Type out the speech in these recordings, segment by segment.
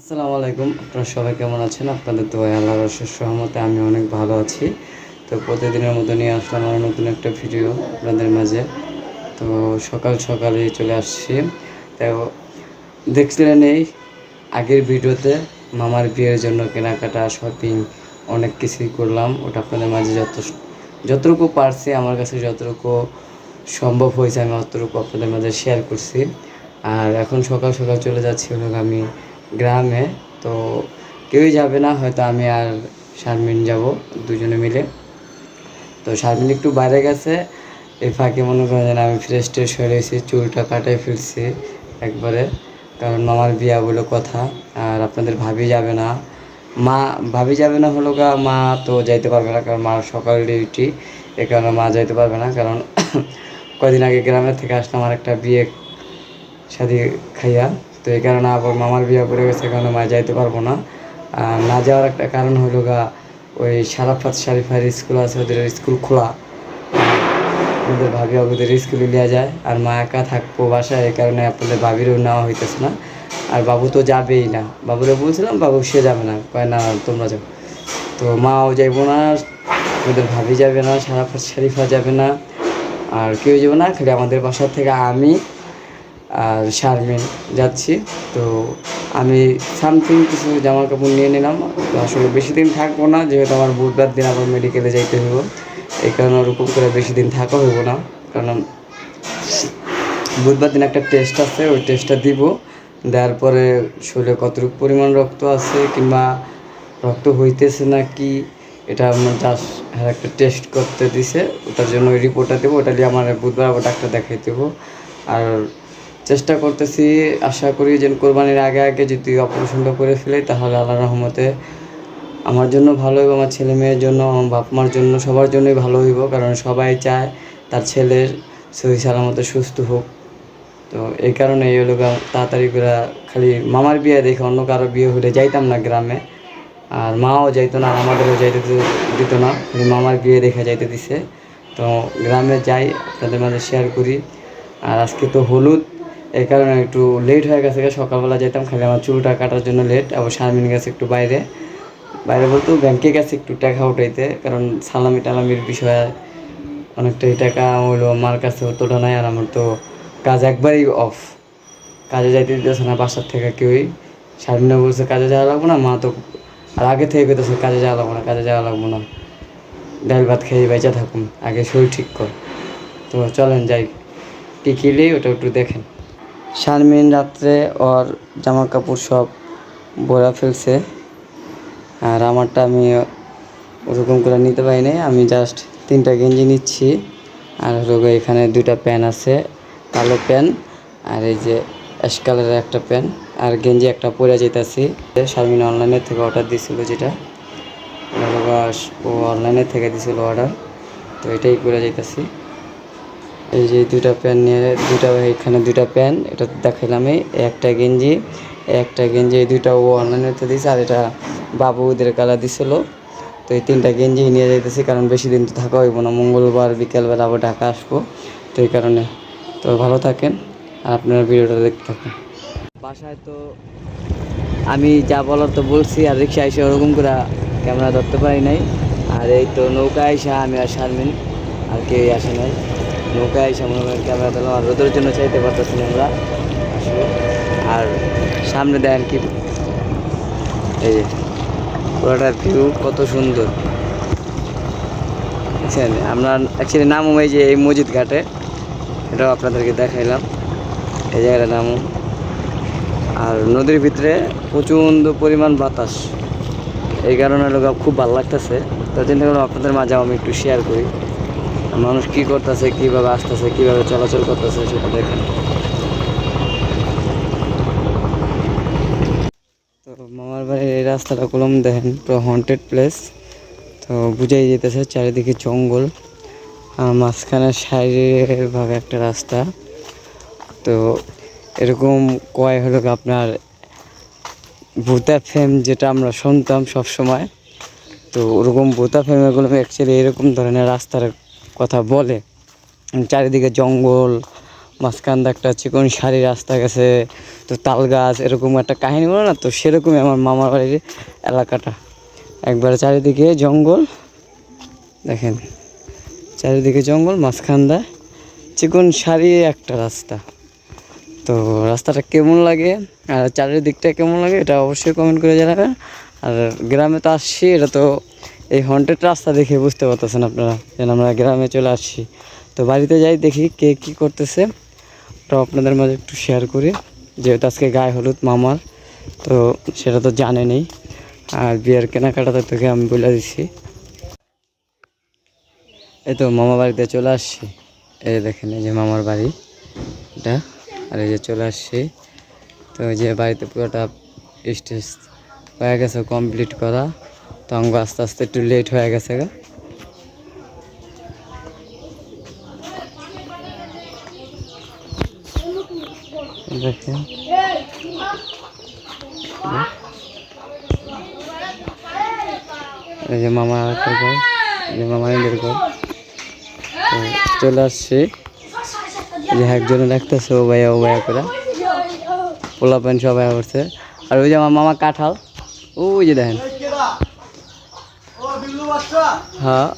আসসালামু আলাইকুম। আপনারা সবাই কেমন আছেন? আপনাদের তো আল্লাহ রসের সহমতে আমি অনেক ভালো আছি। তো প্রতিদিনের মতো নিয়ে আসলাম আমার নতুন একটা ভিডিও আপনাদের মাঝে। তো সকাল সকালে চলে আসছি। তো দেখছিলেন এই আগের ভিডিওতে মামার বিয়ের জন্য কেনাকাটা শপিং অনেক কিছুই করলাম। ওটা আপনাদের মাঝে যত যতটুকু পারছি, আমার কাছে যতটুকু সম্ভব হয়েছে, আমি অতটুকু আপনাদের মাঝে শেয়ার করছি। আর এখন সকাল সকাল চলে যাচ্ছি হলো আমি গ্রামে, তো কেউই যাবে না, হয়তো আমি আর শারমিন যাব, দুজনে মিলে। তো শারমিন একটু বাইরে গেছে, এই ফাঁকে মনে করেন আমি ফ্রেশ ট্রেশ হয়ে রয়েছি, চুলটা কাটাই ফিরছি একবারে, কারণ মামার বিয়া বলে কথা, আর আপনাদের ভাবি যাবে না। মা, ভাবি যাবে না হলো গা, মা তো যাইতে পারবে না, কারণ মার সকাল ডিউটি এ কারণে মা যাইতে পারবে না, কারণ কয়দিন আগে গ্রামের থেকে আসলাম আর একটা বিয়ে শাদি খাইয়া। তো এই কারণে আবার মামার বিয়ে পড়ে গেছে কারণে মা যাইতে পারব না। না যাওয়ার একটা কারণ হলো গা, ওই সারাফাত শারিফার স্কুল আছে, ওদের স্কুল খোলা। ওদের ভাবি ওদের স্কুলে নেওয়া যায়, আর মা একা থাকব বাসায়, এই কারণে আপনাদের ভাবিরও নেওয়া হইতেছে না। আর বাবু তো যাবেই না। বাবুরে বলছিলাম, বাবু সে যাবে না। কয়, না, তোমরা যাও। তো মাও যাইবো না, ওদের ভাবি যাবে না, সারাফাত শারিফা যাবে না। আর কেউ যাবে না, খালি আমাদের বাসার থেকে আমি আর শারমিন যাচ্ছি। তো আমি সামথিং কিছু জামা কাপড় নিয়ে নিলাম। আসলে বেশি দিন থাকব না, যেহেতু আমার বুধবার দিন আবার মেডিকেলে যাইতে হইব। এই কারণে ওরকম করে বেশি দিন থাকা হইব না। কারণ বুধবার দিন একটা টেস্ট আছে, ওই টেস্টটা দিব। দেওয়ার পরে শরীরে কতটুকু পরিমাণ রক্ত আছে কিংবা রক্ত হইতেছে না কি, এটা আমার জাস্ট একটা টেস্ট করতে দিছে। ওটার জন্য ওই রিপোর্টটা দেবো। ওটা দিয়ে আমার বুধবার আবার ডাক্তার দেখাই দেবো আর চেষ্টা করতেছি, আশা করি যে কোরবানির আগে আগে যদি অপারেশনটা করে ফেলে, তাহলে আল্লাহ রহমতে আমার জন্য ভালো হইব আমার ছেলে মেয়ের জন্য, আমার বাপ মার জন্য, সবার জন্যই ভালো হইব, কারণ সবাই চায় তার ছেলের সহি সালামতে সুস্থ হোক। তো এই কারণে এই হলো তাড়াতাড়ি করে খালি মামার বিয়ে দেখে অন্য কারও বিয়ে হলে যাইতাম না গ্রামে, আর মাও যাইতো না আমাদেরও যাইতে দিত না মামার বিয়ে দেখে যাইতে দিছে। তো গ্রামে যাই, আপনাদের মাঝে শেয়ার করি। আর আজকে তো হলুদ এই কারণে একটু লেট হয়ে গেছে সকালবেলা যেতাম খালি আমার চুলটা কাটার জন্য লেট আবার শারমিন গেছে একটু বাইরে। বাইরে বলতেও ব্যাংকে গেছে একটু টাকা উঠাইতে, কারণ সালামি টালামির বিষয়ে অনেকটাই টাকা হলো আমার কাছে অতটা নাই, আর আমার তো কাজ একবারই অফ কাজে যাইতে দিতেছে না বাসার থেকে কেউই। শারমিনা বলছে কাজে যাওয়া লাগবো না, মা তো আর আগে থেকে কইতেছে কাজে যাওয়া লাগবো না, কাজে যাওয়া লাগবো না। ডাল ভাত খেয়ে বেঁচে থাকুন, আগে শরীর ঠিক কর। তো চলেন যাই। কী কিনলি ওটা একটু দেখেন। শারমিন রাত্রে ওর জামা কাপড় সব ভরা ফেলছে। আর আমারটা আমি ওরকম করে নিতে পারি নাই। আমি জাস্ট তিনটা গেঞ্জি নিচ্ছি। আর হলো এখানে দুটা প্যান আছে, কালো প্যান আর এই যে অ্যাশ কালারের একটা প্যান আর গেঞ্জি একটা পরে যেতেছি শারমিন অনলাইনের থেকে অর্ডার দিছিল যেটা। ও অনলাইনের থেকে দিছিল অর্ডার তো এটাই করে যেতেছি এই যে দুইটা প্যান নিয়ে দুইটা এখানে দুইটা প্যান, এটা দেখাইলাম এই একটা গেঞ্জি একটা গেঞ্জি এই দুইটা ও অনলাইনেতে দিয়েছে আর এটা বাবু ওদের কালার দিছিল। তো এই তিনটা গেঞ্জি নিয়ে যাইতেছি, কারণ বেশি দিন তো থাকা হইব না, মঙ্গলবার বিকেলবেলা আবার ঢাকা আসব। তো এই কারণে। তো ভালো থাকেন, আর আপনারা ভিডিওটা দেখতে থাকেন। বাসায় তো আমি যা বলার তো বলছি, আর রিক্সা এসে ওরকম করে ক্যামেরা ধরতে পারি নাই। আর এই তো নৌকা আইসা আমি আর শারমিন, আর কেউ আসে নাই। নৌকা মনে করেন ক্যামেরা দিলাম আর রোদের জন্য চাইতে পারতেছি আমরা। আসলে। আর সামনে দেখেন কি এই যে পুরোটার ভিউ কত সুন্দর। বুঝছেন? আমরা অ্যাকচুয়ালি নামও এই যে এই মসজিদ ঘাটে। এটাও আপনাদেরকে দেখাইলাম। এই জায়গাটার নামও আর নদীর ভিতরে প্রচণ্ড পরিমাণ বাতাস। এই কারণে লোক খুব ভালো লাগতেছে। তার জন্য আপনাদের মাঝে আমি একটু শেয়ার করি। মানুষ কী করতেছে, কীভাবে আসতেছে, কীভাবে চলাচল করতেছে, সেটা দেখেন। তো মামার বাড়ির এই রাস্তাটা কলম দেখেন, পুরো হন্টেড প্লেস তো বুঝাই যেতেছে চারিদিকে জঙ্গল, আর মাঝখানে ভাবে একটা রাস্তা। তো এরকম কয় হলো আপনার ভূতা ফেম যেটা আমরা শুনতাম সব সময় তো ওরকম ভূতা ফেমেগুলো অ্যাকচুয়ালি এরকম ধরনের রাস্তার কথা বলে। চারিদিকে জঙ্গল, মাঝখান একটা চিকন সারি রাস্তা গেছে, তো তাল গাছ, এরকম একটা কাহিনী বলো না? তো সেরকমই আমার মামার বাড়ির এলাকাটা। একবার চারিদিকে জঙ্গল, দেখেন, চারিদিকে জঙ্গল, মাঝখান চিকন সারি একটা রাস্তা। তো রাস্তাটা কেমন লাগে? আর চারিদিকটা কেমন লাগে? এটা অবশ্যই কমেন্ট করে জানাবেন। আর গ্রামে তো আসছি, এটা তো এই হন্টেড রাস্তা দেখে বুঝতে পারতেছেন আপনারা যেন আমরা গ্রামে চলে আসছি। তো বাড়িতে যাই দেখি কে কী করতেছে। ওটা আপনাদের মাঝে একটু শেয়ার করি। যেহেতু আজকে গায়ে হলুদ মামার, তো সেটা তো জানেনই আর বিয়ের কেনাকাটাতে তোকে আমি বলে দিচ্ছি এই তো মামা বাড়িতে চলে আসছি। এই দেখেন, এই যে মামার বাড়ি। এটা, আর এই যে চলে আসছি। তো যে বাড়িতে পুরোটা স্টেজ হয়ে গেছে কমপ্লিট করা। তো আমাকে আস্তে আস্তে একটু লেট হয়ে গেছে গা। দেখেন এই যে মামা একটা ঘর যে মামা এদের ঘর। চলে আসছি। যে একজনে দেখতেছে, ও ভাইয়া ও ভাইয়া করে। পোলা প্যান্ট সবাই করছে। আর ওই যে আমার মামা কাঁঠাল। ওই যে দেখেন। হ্যাঁ।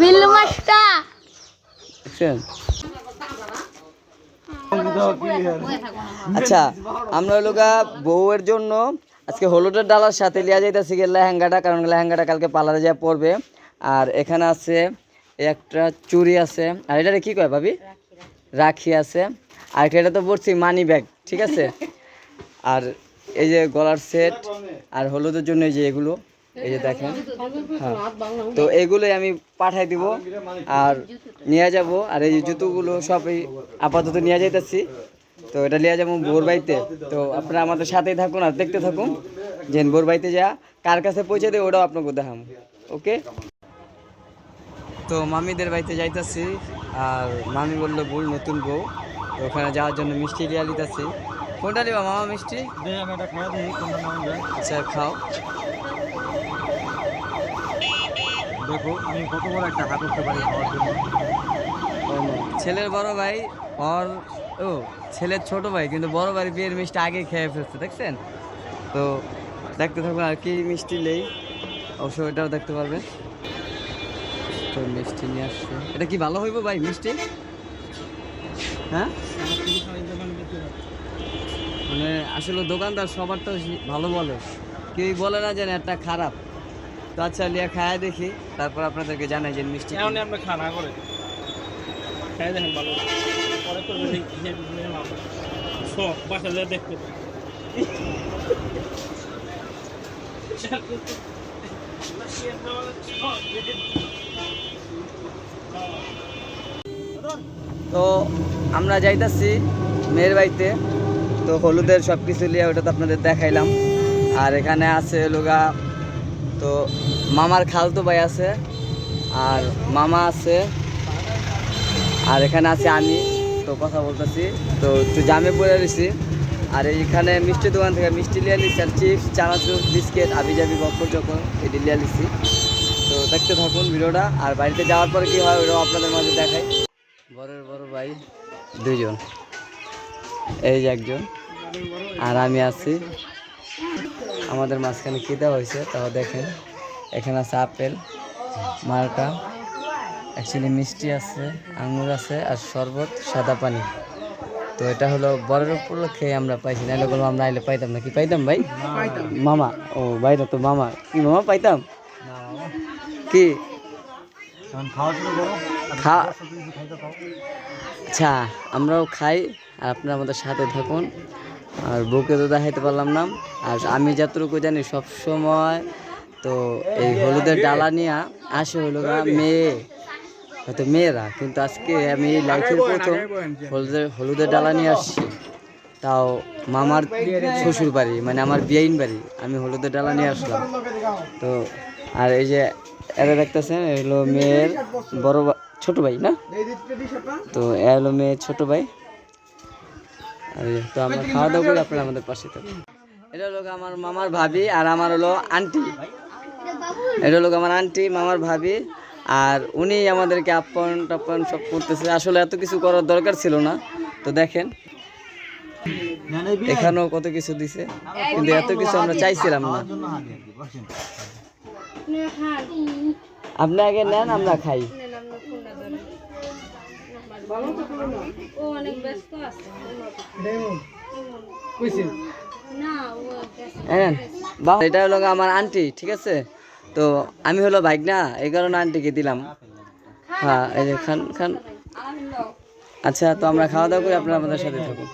বিল্লু মাস্টা দেখছেন? আচ্ছা আমরা হলো গা বউয়ের জন্য আজকে হলুদের ডালার সাথে লিয়া যাইতেছি গিয়ে লেহেঙ্গাটা কারণ লেহেঙ্গাটা কালকে পার্লারে যা পরবে আর এখানে আছে একটা চুড়ি আছে। আর এটা কি কয় ভাবি? রাখি আছে। আর এটা তো পড়ছি মানি ব্যাগ ঠিক আছে? আর এই যে গলার সেট আর হলুদের জন্য এই যে এগুলো। এই যে দেখেন হ্যাঁ। তো এগুলোই আমি পাঠাই দিব আর নিয়ে যাব। আর এই জুতোগুলো সব এই আপাতত নিয়ে যাইতেছি। তো এটা নিয়ে যাব বাড়িতে তো আপনারা আমাদের সাথেই থাকুন আর দেখতে থাকুন। যে বাড়িতে যা কার কাছে পৌঁছে দেয় ওটাও আপনাকে দেখাম। ওকে? তো মামিদের বাড়িতে যাইতাছি। আর মামি বলল, বউ, নতুন বউ। ওখানে যাওয়ার জন্য মিষ্টি লিয়া লিতাছি কোনটা নিবা মামা মিষ্টি? আচ্ছা খাও। দেখো আমি কত বড় একটা হাত উঠতে পারি খাওয়ার জন্য। ছেলের বড় ভাই ওর ও ছেলের ছোট ভাই কিন্তু বড় ভাই বিয়ের মিষ্টি আগে খেয়ে ফেলছে দেখছেন? তো দেখতে থাকুন আর কি মিষ্টি নেই। অবশ্যই এটাও দেখতে পারবেন। তো মিষ্টি নিয়ে আসছে। এটা কি ভালো হইব ভাই মিষ্টি? হ্যাঁ? মানে আসলে দোকানদার সবার তো ভালো বলে। কেউই বলে না যেন একটা খারাপ। তো আচ্ছা লিয়া খায়া দেখি তারপর আপনাদেরকে জানাই যে মিষ্টি এখন আমরা খানা করে। খাই দেখেন ভালো পরে। সব বাসা যা দেখতে তো আমরা যাইতাছি মেয়ের বাড়িতে। তো হলুদের সব কিছু নিয়ে ওটা তো আপনাদের দেখাইলাম। আর এখানে আছে লোগা তো মামার খালতো ভাই আছে, আর মামা আছে, আর এখানে আছে আমি, তো কথা বলতেছি। তো একটু জামে পড়ে রয়েছি। আর এইখানে মিষ্টি দোকান থেকে মিষ্টি লিয়ে নিচ্ছি আর চিপস, চানাচুর, বিস্কিট আবি জাবি বকর যখন এটি লিয়ে নিচ্ছি তো দেখতে থাকুন ভিডিওটা, আর বাড়িতে যাওয়ার পরে কি হয় ওটাও আপনাদের মাঝে দেখাই। বড়ের বড় ভাই দুইজন, এই যে একজন। আর আমি আছি। আমাদের মাঝখানে কী দেওয়া হয়েছে তাও দেখেন। এখানে আছে আপেল মালটা অ্যাকচুয়ালি মিষ্টি আছে, আঙুর আছে আর শরবত, সাদা পানি। তো এটা হলো বড়ের উপলক্ষে আমরা পাইছি, নাহলে কোনো আমরা আইলে পাইতাম না কি পাইতাম ভাই? মামা, ও ভাইটা তো মামা। কি মামা, পাইতাম? কি? আচ্ছা আমরাও খাই, আর আপনারা আমাদের সাথে থাকুন। আর বউকে তো দেখাইতে পারলাম না। আর আমি যতটুকু জানি সব সময় তো এই হলুদের ডালা নিয়ে আসে হলো গা মেয়ে, হয়তো মেয়েরা, কিন্তু আজকে আমি লাইফের প্রথম হলুদের হলুদের ডালা নিয়ে আসছি। তাও মামার শ্বশুর বাড়ি মানে আমার বিয়াইন বাড়ি, আমি হলুদের ডালা নিয়ে আসলাম। তো আর এই যে এরা দেখতেছেন হলো মেয়ের বড় ছোট ভাই না? তো এ হলো মেয়ের ছোট ভাই। তো আমরা খাওয়া দাওয়া করি আপনারা আমাদের পাশে থাকুন। এটা হলো আমার মামার ভাবি আর আমার হলো আন্টি। এটা হলো আমার আন্টি, মামার ভাবি। আর উনি আমাদেরকে আপ্যায়ন টাপ্যায়ন সব করতেছে। আসলে এত কিছু করার দরকার ছিল না। তো দেখেন, এখানেও কত কিছু দিছে, কিন্তু এত কিছু আমরা চাইছিলাম না। আপনি আগে নেন, আমরা খাই। ও অনেক ব্যস্ত আছে। না ও ব্যস্ত। হ্যাঁ বাহ এটা হলো আমার আন্টি ঠিক আছে? তো আমি হলো বাইক না এই কারণে আন্টিকে দিলাম। হ্যাঁ এই যে খান খান আচ্ছা তো আমরা খাওয়া দাওয়া করি আপনার আমাদের সাথে থাকুন।